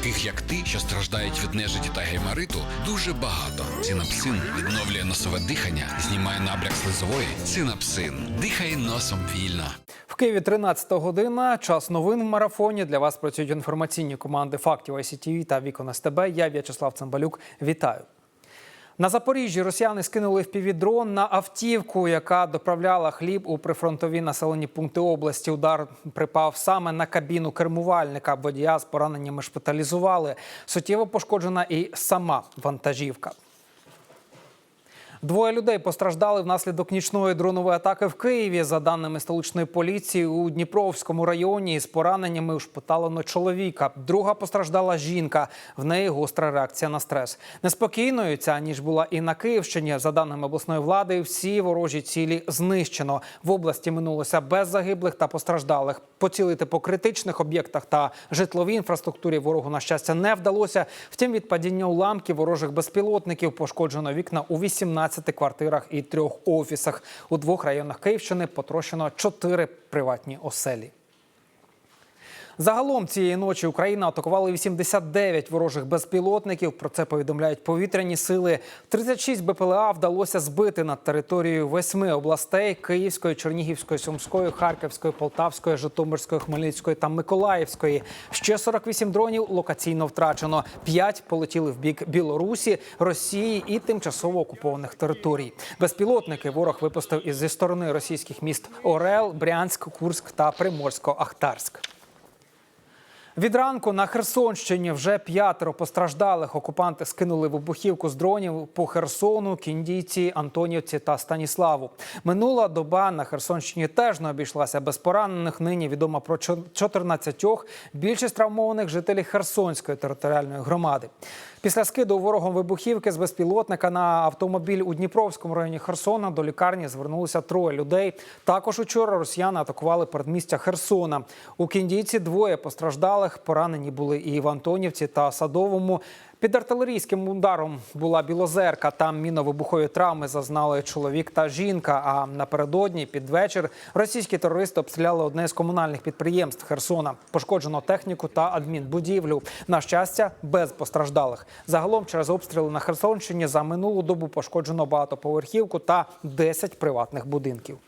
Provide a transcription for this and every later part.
таких як ти, що страждають від нежиті та геймариту, дуже багато. Цинапсин відновлює носове дихання, знімає набряк слизової. Цинапсин. дихає носом вільно. В Києві 13 година. Час новин в марафоні. Для вас працюють інформаційні команди фактів ICTV та Вікон СТБ. Я В'ячеслав Цимбалюк. Вітаю. На Запоріжжі росіяни скинули впівдрон на автівку, яка доправляла хліб у прифронтові населені пункти області. Удар припав саме на кабіну кермувальника. Водія з пораненнями шпиталізували. Суттєво пошкоджена і сама вантажівка. Двоє людей постраждали внаслідок нічної дронової атаки в Києві. За даними столичної поліції, у Дніпровському районі з пораненнями ушпиталено чоловіка. Друга постраждала жінка. В неї гостра реакція на стрес. Неспокійною ця ніж була і на Київщині. За даними обласної влади, всі ворожі цілі знищено. В області минулося без загиблих та постраждалих. Поцілити по критичних об'єктах та житловій інфраструктурі ворогу на щастя не вдалося. Втім, від падіння уламків ворожих безпілотників пошкоджено вікна у 18 квартирах і трьох офісах. У двох районах Київщини потрощено чотири приватні оселі. Загалом цієї ночі Україна атакувала 89 ворожих безпілотників. Про це повідомляють повітряні сили. 36 БПЛА вдалося збити над територією восьми областей: Київської, Чернігівської, Сумської, Харківської, Полтавської, Житомирської, Хмельницької та Миколаївської. Ще 48 дронів локаційно втрачено. П'ять полетіли в бік Білорусі, Росії і тимчасово окупованих територій. Безпілотники ворог випустив із зі сторони російських міст Орел, Брянськ, Курськ та Приморсько-Ахтарськ. Від ранку на Херсонщині вже п'ятеро постраждалих. Окупанти скинули вибухівку з дронів по Херсону, Кіндійці, Антонівці та Станіславу. Минула доба на Херсонщині теж не обійшлася без поранених. Нині відомо про 14 більшість травмованих жителів Херсонської територіальної громади. Після скиду ворогом вибухівки з безпілотника на автомобіль у Дніпровському районі Херсона до лікарні звернулися троє людей. Також учора росіяни атакували передмістя Херсона. У Кіндійці двоє постраждалих. Поранені були і в Антонівці та Садовому. Під артилерійським ударом була Білозерка. Там міновибухові травми зазнали чоловік та жінка. А напередодні під вечір російські терористи обстріляли одне з комунальних підприємств Херсона. Пошкоджено техніку та адмінбудівлю. На щастя, без постраждалих. Загалом через обстріли на Херсонщині за минулу добу пошкоджено багатоповерхівку та 10 приватних будинків.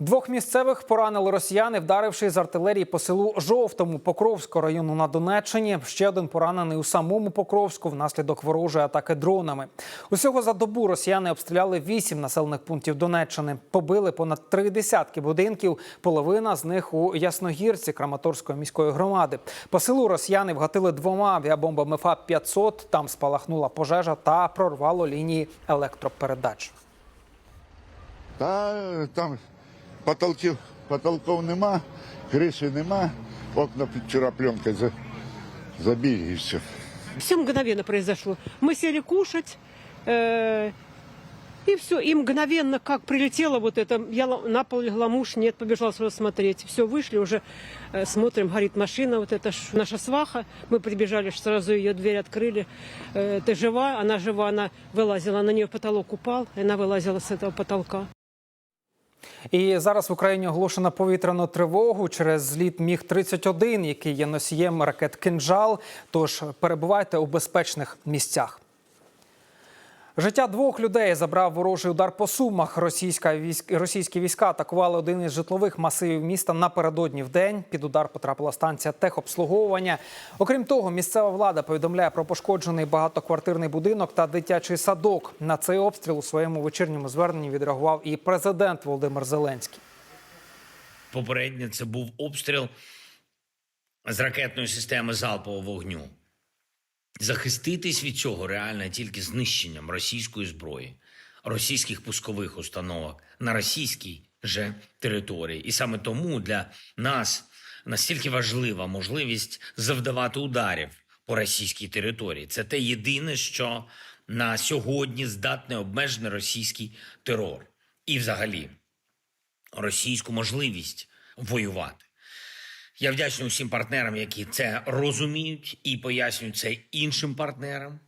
Двох місцевих поранили росіяни, вдаривши з артилерії по селу Жовтому Покровського району на Донеччині. Ще один поранений у самому Покровську внаслідок ворожої атаки дронами. Усього за добу росіяни обстріляли вісім населених пунктів Донеччини. Побили понад три десятки будинків. Половина з них у Ясногірці Краматорської міської громади. По селу росіяни вгатили двома авіабомбами ФАП-500. Там спалахнула пожежа та прорвало лінії електропередач. Та там потолків, потолків нема, криші нема, окна під вчора пленкою за- забили і все. Все мгновенно произошло. Мы сели кушать, э, и все. И мгновенно, как прилетело вот это, я ла- на пол легла, муж нет, побежал сразу смотреть. Все, вышли уже, э, смотрим, горит машина, вот это ж наша сваха. Мы прибежали, ж сразу ее дверь открыли. Э, ты жива? Она жива, она вылазила, на нее потолок упал, и она вылазила с этого потолка. І зараз в Україні оголошено повітряну тривогу через зліт Міг 31 який є носієм ракет Кинжал. Тож перебувайте у безпечних місцях. Життя двох людей забрав ворожий удар по сумах. Російська військ... Російські війська атакували один із житлових масивів міста напередодні в день. Під удар потрапила станція техобслуговування. Окрім того, місцева влада повідомляє про пошкоджений багатоквартирний будинок та дитячий садок. На цей обстріл у своєму вечірньому зверненні відреагував і президент Володимир Зеленський. Попередньо це був обстріл з ракетної системи залпового вогню. Захиститись від цього реально тільки знищенням російської зброї, російських пускових установок на російській же території. І саме тому для нас настільки важлива можливість завдавати ударів по російській території. Це те єдине, що на сьогодні здатний обмежений російський терор. І взагалі російську можливість воювати. Я вдячний усім партнерам, які це розуміють і пояснюють це іншим партнерам.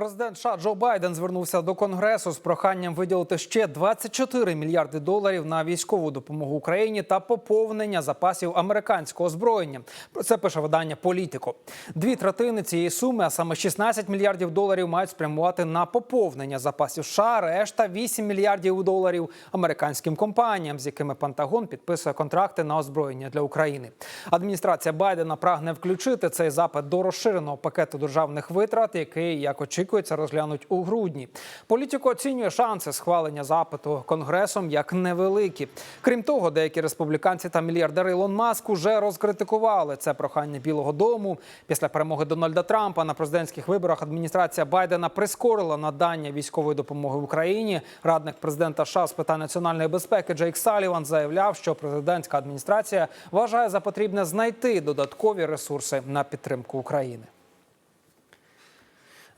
Президент США Джо Байден звернувся до Конгресу з проханням виділити ще 24 мільярди доларів на військову допомогу Україні та поповнення запасів американського озброєння. Про це пише видання Політико. Дві третини цієї суми, а саме 16 мільярдів доларів, мають спрямувати на поповнення запасів США. Решта 8 мільярдів доларів американським компаніям, з якими Пентагон підписує контракти на озброєння для України. Адміністрація Байдена прагне включити цей запит до розширеного пакету державних витрат, який як очікується розглянуть у грудні. Політико оцінює шанси схвалення запиту конгресом як невеликі. Крім того, деякі республіканці та мільярдери Ілон Маск уже розкритикували це прохання Білого Дому. Після перемоги Дональда Трампа на президентських виборах адміністрація Байдена прискорила надання військової допомоги Україні. Радник президента США з питань національної безпеки Джейк Саліван заявляв, що президентська адміністрація вважає за потрібне знайти додаткові ресурси на підтримку України.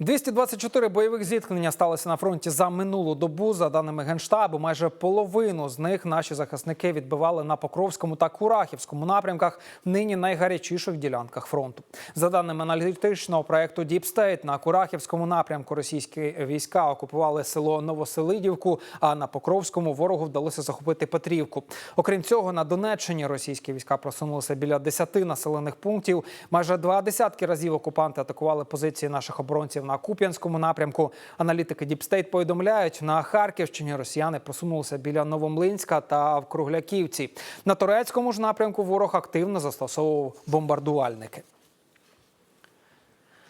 224 бойових зіткнення сталося на фронті за минулу добу. За даними генштабу, майже половину з них наші захисники відбивали на Покровському та Курахівському напрямках, нині найгарячіших ділянках фронту. За даними аналітичного проекту State, на Курахівському напрямку російські війська окупували село Новоселидівку, а на Покровському ворогу вдалося захопити Петрівку. Окрім цього, на Донеччині російські війська просунулися біля 10 населених пунктів. Майже два десятки разів окупанти атакували позиції наших оборонців на Куп'янському напрямку. Аналітики Діпстейт повідомляють, на Харківщині росіяни просунулися біля Новомлинська та в Кругляківці. На турецькому ж напрямку ворог активно застосовував бомбардувальники.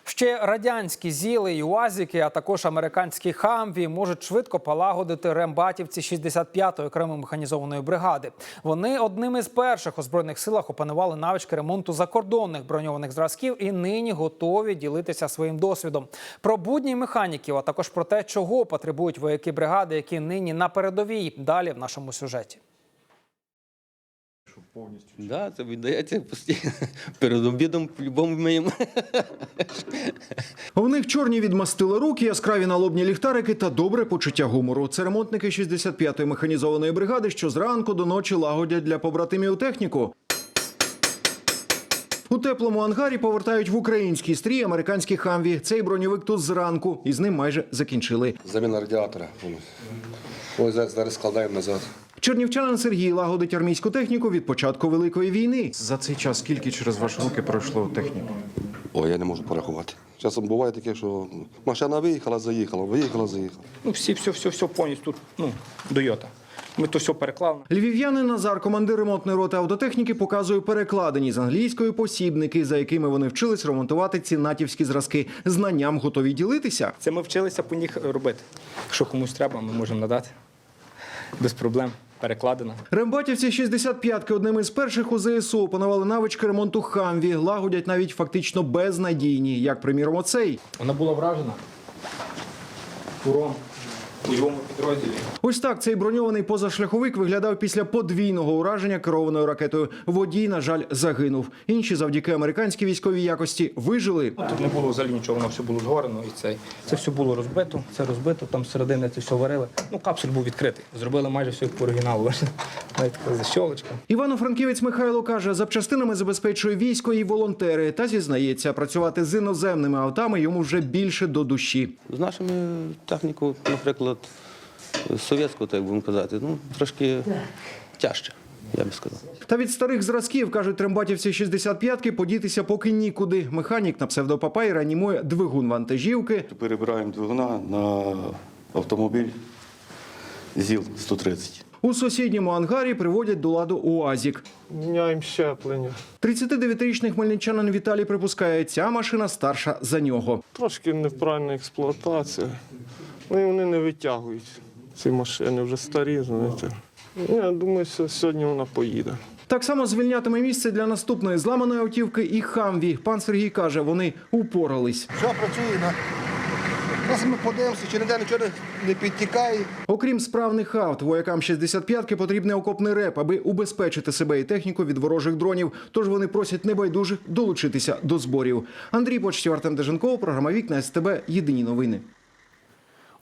Ще радянські зіли і уазіки, а також американські хамві можуть швидко полагодити рембатівці 65-ї окремої механізованої бригади. Вони одним із перших у збройних силах опанували навички ремонту закордонних броньованих зразків і нині готові ділитися своїм досвідом. Про будні механіків, а також про те, чого потребують вояки бригади, які нині на передовій. Далі в нашому сюжеті. Да, це віддається постійно. Перед обідом по-любому миємо. В них чорні відмастили руки, яскраві налобні ліхтарики та добре почуття гумору. Це ремонтники 65-ї механізованої бригади, що зранку до ночі лагодять для побратимів техніку. У теплому ангарі повертають в український стрій американські хамві. Цей броньовик тут зранку, і з ним майже закінчили. Заміна радіатора. Ось зараз, зараз складаємо назад. Чернівчанин Сергій лагодить армійську техніку від початку великої війни. За цей час скільки через ваші руки пройшло техніки? О, я не можу порахувати. Часом буває таке, що машина виїхала, заїхала, виїхала, заїхала. Ну, всі, все, все, все повністю тут, ну, Дойота. Ми то все переклали. Львів'янин Назар, командир ремонтної роти автотехніки, показує перекладені з англійської посібники, за якими вони вчились ремонтувати ці натівські зразки. Знанням готові ділитися. Це ми вчилися по них робити. Якщо комусь треба, ми можемо надати. Без проблем. Перекладено. Рембатівці 65-ки одним із перших у ЗСУ опанували навички ремонту хамві, лагодять навіть фактично безнадійні, як приміром оцей. Вона була вражена. Урон у йому підрозділі. Ось так цей броньований позашляховик виглядав після подвійного ураження керованою ракетою. Водій, на жаль, загинув. Інші завдяки американській військовій якості вижили. Тут не було взагалі нічого, воно все було згорено. І це, це все було розбито, це розбито, там середини це все варили. Ну, капсуль був відкритий. Зробили майже все як по оригіналу. Навіть така защолочка. Івано-Франківець Михайло каже, запчастинами забезпечує військо і волонтери. Та зізнається, працювати з іноземними автами йому вже більше до душі. З нашими технікою, наприклад, совєтською, так будемо казати, ну, трошки тяжче, я би сказав. Та від старих зразків, кажуть трембатівці 65-ки, подітися поки нікуди. Механік на псевдопапай реанімує двигун вантажівки. Перебираємо двигуна на автомобіль ЗІЛ-130. У сусідньому ангарі приводять до ладу УАЗік. Міняємо щеплення. 39-річний хмельничанин Віталій припускає, ця машина старша за нього. Трошки неправильна експлуатація. Ну і вони не витягують. Ці машини вже старі, знаєте. Ну, Я думаю, що сьогодні вона поїде. Так само звільнятиме місце для наступної зламаної автівки і хамві. Пан Сергій каже, вони упорались. Все працює на. Зараз ми подивимося, чи ніде нічого не підтікає. Окрім справних авт, воякам 65-ки потрібний окопний реп, аби убезпечити себе і техніку від ворожих дронів. Тож вони просять небайдужих долучитися до зборів. Андрій Почтів, Артем Деженков, програма Вікна СТБ. Єдині новини.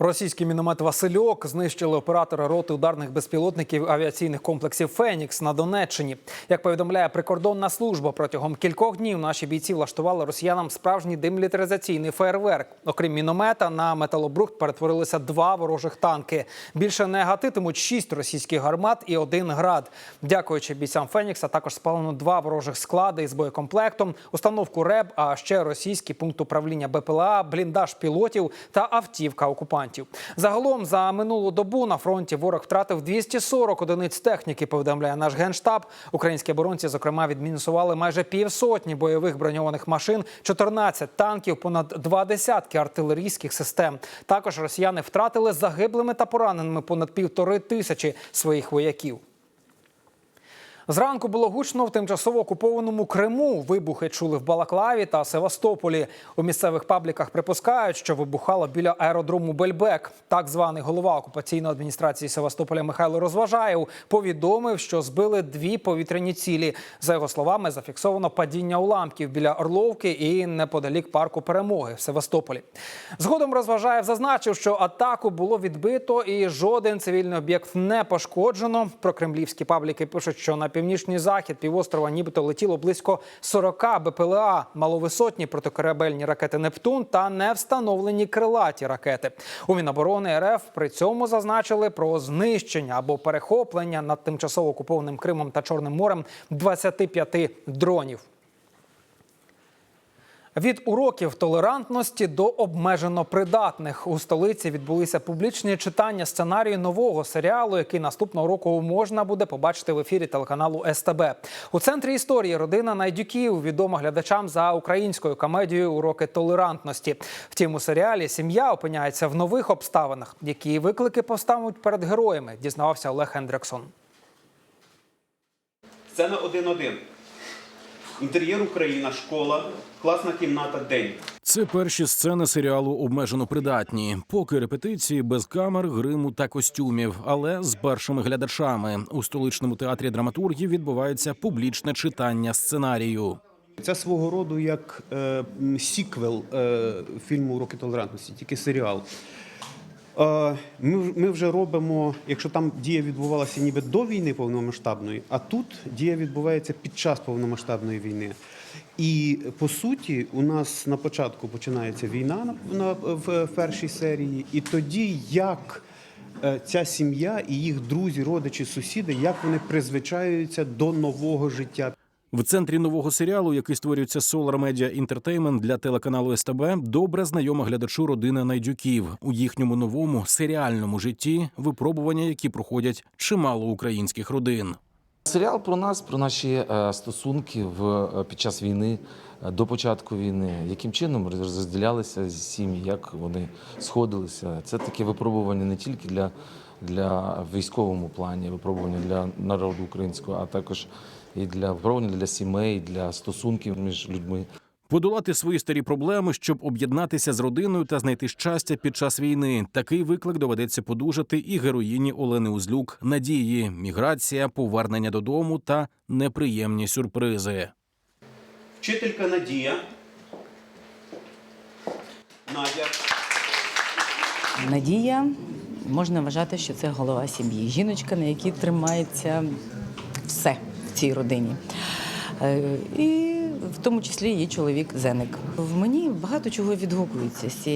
Російський міномет Васильок знищили оператора роти ударних безпілотників авіаційних комплексів Фенікс на Донеччині. Як повідомляє прикордонна служба, протягом кількох днів наші бійці влаштували росіянам справжній демілітаризаційний фейерверк. Окрім міномета, на металобрухт перетворилися два ворожих танки. Більше не гатитимуть шість російських гармат і один град. Дякуючи бійцям Фенікса, також спалено два ворожих склади із боєкомплектом, установку РЕБ, а ще російський пункт управління БПЛА, бліндаж пілотів та автівка окупантів. Загалом за минулу добу на фронті ворог втратив 240 одиниць техніки. Повідомляє наш генштаб. Українські оборонці, зокрема, відмінусували майже півсотні бойових броньованих машин, 14 танків, понад два десятки артилерійських систем. Також росіяни втратили загиблими та пораненими понад півтори тисячі своїх вояків. Зранку було гучно в тимчасово окупованому Криму. Вибухи чули в Балаклаві та Севастополі. У місцевих пабліках припускають, що вибухало біля аеродрому Бельбек. Так званий голова окупаційної адміністрації Севастополя Михайло Розважаєв повідомив, що збили дві повітряні цілі. За його словами, зафіксовано падіння уламків біля Орловки і неподалік парку перемоги в Севастополі. Згодом Розважаєв зазначив, що атаку було відбито і жоден цивільний об'єкт не пошкоджено. Про кремлівські пабліки пишуть, що на північний захід півострова нібито летіло близько 40 БПЛА, маловисотні протикорабельні ракети Нептун та невстановлені крилаті ракети. У Міноборони РФ при цьому зазначили про знищення або перехоплення над тимчасово окупованим Кримом та Чорним морем 25 дронів. Від уроків толерантності до обмежено придатних у столиці відбулися публічні читання сценарію нового серіалу, який наступного року можна буде побачити в ефірі телеканалу СТБ. У центрі історії родина Найдюків відома глядачам за українською комедією Уроки толерантності. Втім, у серіалі сім'я опиняється в нових обставинах. Які виклики поставить перед героями, дізнавався Олег Хендриксон. Сцена 1-1. Інтер'єр Україна, школа, класна кімната, день. Це перші сцени серіалу обмежено придатні. Поки репетиції без камер, гриму та костюмів, але з першими глядачами у столичному театрі драматургів відбувається публічне читання сценарію. Це свого роду як е, сіквел е, фільму Уроки толерантності, тільки серіал. Ми, вже робимо, якщо там дія відбувалася ніби до війни повномасштабної, а тут дія відбувається під час повномасштабної війни. І по суті, у нас на початку починається війна на, в першій серії, і тоді як е, ця сім'я і їх друзі, родичі, сусіди, як вони призвичаються до нового життя. В центрі нового серіалу, який створюється Solar Media Entertainment для телеканалу СТБ, добре знайома глядачу родина Найдюків у їхньому новому серіальному житті, випробування, які проходять чимало українських родин. Серіал про нас, про наші е, стосунки в е, під час війни, е, до початку війни, яким чином розділялися сім'ї, як вони сходилися. Це таке випробування не тільки для, для військовому плані, випробування для народу українського, а також і для випробування для сімей, для стосунків між людьми. Подолати свої старі проблеми, щоб об'єднатися з родиною та знайти щастя під час війни. Такий виклик доведеться подужати і героїні Олени Узлюк Надії, міграція, повернення додому та неприємні сюрпризи. Вчителька Надія. Надя. Надія можна вважати, що це голова сім'ї. Жіночка, на якій тримається цій родині. Е, І в тому числі її чоловік Зеник. В мені багато чого відгукується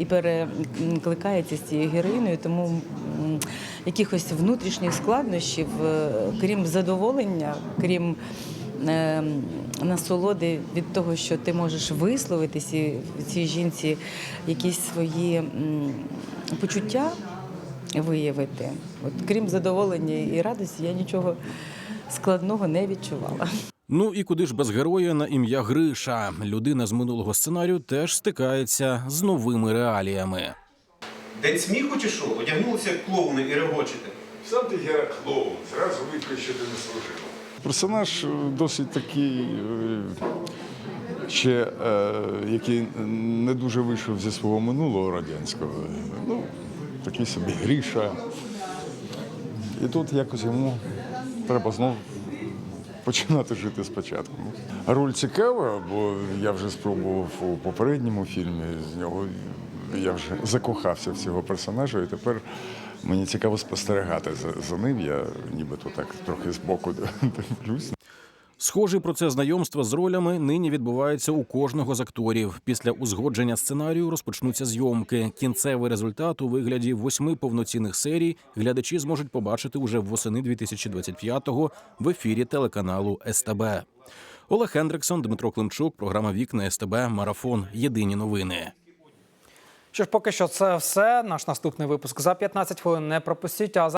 і перекликається з цією героїною, тому якихось внутрішніх складнощів, е, крім задоволення, крім е, насолоди від того, що ти можеш висловити ці- цій жінці якісь свої почуття виявити. От, крім задоволення і радості, я нічого складного не відчувала. Ну і куди ж без героя на ім'я Гриша? Людина з минулого сценарію теж стикається з новими реаліями. День сміху чи що? Одягнулися як клоуни і регочете. Сам ти гера клоун, зразу видно, що ти не служив. Персонаж е, досить такий, е, ще, е, який не дуже вийшов зі свого минулого радянського. Ну, такий собі Гріша. І тут якось йому треба знову починати жити спочатку. Роль цікава, бо я вже спробував у попередньому фільмі з нього я вже закохався в цього персонажа, і тепер мені цікаво спостерігати за, за ним. Я нібито так трохи збоку дивлюсь. Схожий процес знайомства з ролями нині відбувається у кожного з акторів. Після узгодження сценарію розпочнуться зйомки. Кінцевий результат у вигляді восьми повноцінних серій глядачі зможуть побачити уже восени 2025-го в ефірі телеканалу СТБ. Олег Хендриксон, Дмитро Климчук, програма Вікна СТБ Марафон. Єдині новини. Що ж, поки що це все. Наш наступний випуск за 15 хвилин. Не пропустіть. А за